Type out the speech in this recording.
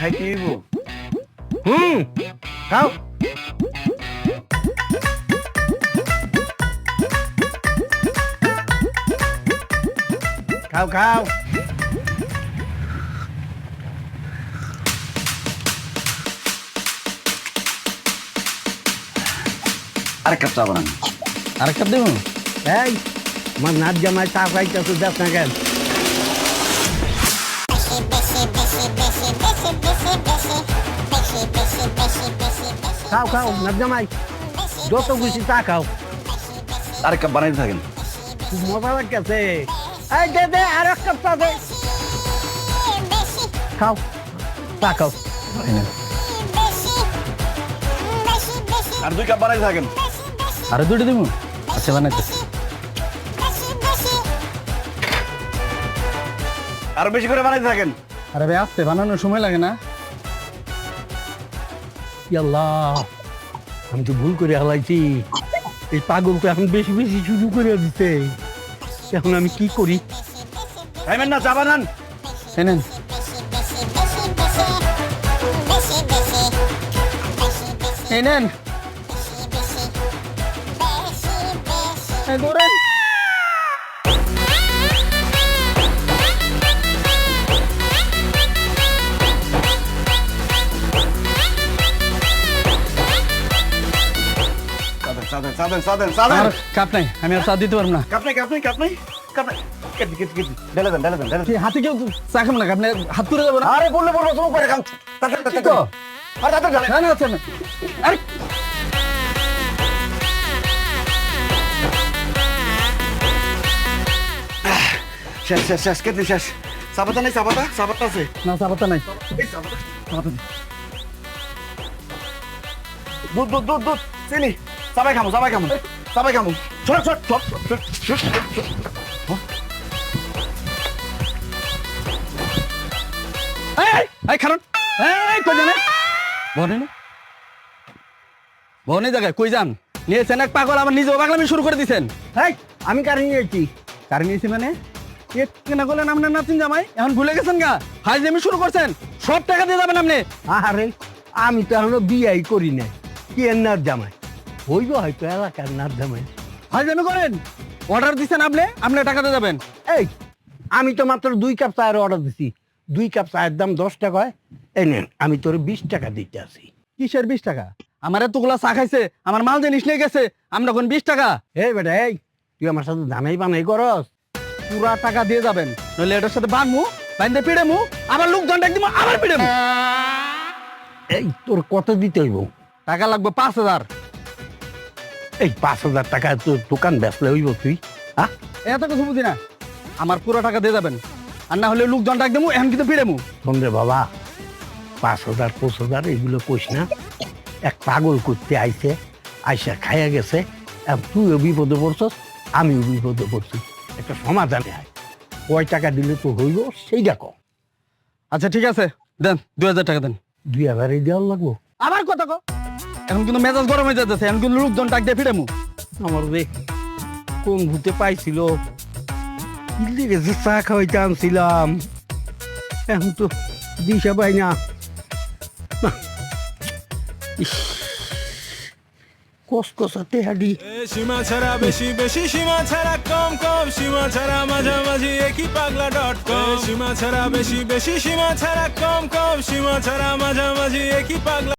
খাইতে হইব হুম খাও খাও খাও আরেক কাপ চা বানান আর তো খাও খাও নাচ জামাই। যত খুশি চা খাও। আরেক কাপ বানাইতে থাকেন। খুব মজা লাগতেছে। এই দে দে আর এক কাপ চা দে। খাও চা খাও। আর দুই কাপ বানাইতে থাকেন। আরও দুটো দেবো আচ্ছা বানাইতেছি আরও বেশি করে বানাইতে থাকেন। আরে ভাই, আসতে, বানানোর সময় লাগে না। আল্লাহ আমি তো ভুল করে হালাইছি। এই পাগল তো এখন বেশি বেশি শুরু করে দিতে এখন আমি কি করি? খাইবেন না চা বানান। এই নেন। এই নেন। ধরেন। চা দেন চা দেন চা দেন চা দেন চা আর কাপ নাই আমি আর চা দিতে পারব না। কাপ নাই কাপ নাই কাপ নাই কাপ নাই। কেটে কেটে কেটে। ঢেলে দেন ঢেলে দেন ঢেলে হাতে কেউ চা খাব না? আপনি হাত তুলে যাব না? আরে বললে বলব তুমি করে খাও তাতে কি তো? আর ঢালে না না না আরে। শেষ শেষ শেষ কেটে শেষ। চাপাতা নেই চাপাতা? আছে? না চা নাই। দুধ দুধ দুধ দুধ চিনি। চাবাই খামো চাবাই খামো চাবাই খামো। না। যান নিয়েছেন এক পাগল আমার নিজেও পাগলামি শুরু করে দিছেন। এই, আমি কারে নিয়েছি কার নিয়েছি মানে? কেনা করলেন আপনার নাতিন জামাই? এখন ভুলে গেছেন গা? জমি শুরু করছেন। সব টাকা দিয়ে যাবেন আপনি। আরে আমি তো এখনও বিয়াই করি নাই। কি এর নাচ জামাই? হইব হয়তো এলাকার হাই জমি করেন অর্ডার দিছেন আপনি আপনি টাকা দিয়ে যাবেন। এই আমি তো মাত্র দুই কাপ চায়ের অর্ডার দিছি। দুই কাপ চায়ের দাম দশ টাকা হয়। এই নেন আমি তোর বিশ টাকা দিতে আসি। কিসের বিশ টাকা? আমার এতগুলা চা খাইছে আমার মাল জিনিস নিয়ে গেছে আমরা কোন বিশ টাকা? এই বেটা এই তুই আমার সাথে দানাই বানাই করস। পুরা টাকা দিয়ে যাবেন নইলে এটার সাথে বানমু বাইন্দে পিড়ে মু আবার লোক দণ্ডাক দিব আবার পিড়ে মু এই তোর কত দিতে হইব? টাকা লাগবে পাঁচ হাজার। এই পাঁচ হাজার টাকা দোকান বেচলে হইব তুই হ্যাঁ এত কিছু বুঝি না। আমার পুরো টাকা দিয়ে যাবেন। আর না হলে লোকজন ডাক দেবো এখন কিন্তু পিড়ে মু সন্ধ্যে বাবা পাঁচ হাজার পাঁচ হাজার এগুলো কইস না। এক পাগল করতে আইছে আইসা খাইয়া গেছে তুইও বিপদে পড়ছস আমিও বিপদে পড়ছি। একটা সমাধানে কয় টাকা দিলে তো হইব সেইটা কম আচ্ছা ঠিক আছে। দেন দুই হাজার টাকা দেন। দুই হাজারই দেওয়ার লাগবো। আবার কথা কো। এখন কিন্তু মেজাজ গরম হয়ে যাচ্ছে এখন কিন্তু লোকজন ডাক দিয়ে পিড়ে মু আমার রে কোন ভূতে পাইছিল? চা খাওয়াইতে আনছিলাম? এখন তো দিশা পাই না। কসকসাতে হাডি সীমা ছাড়া বেশি বেশি সীমা ছাড়া কম কম। সীমা ছাড়া মাঝামাঝি একই পাগলা ডট কম সীমা ছাড়া বেশি বেশি সীমা ছাড়া কম কম। সীমা ছাড়া মাঝামাঝি একই পাগলা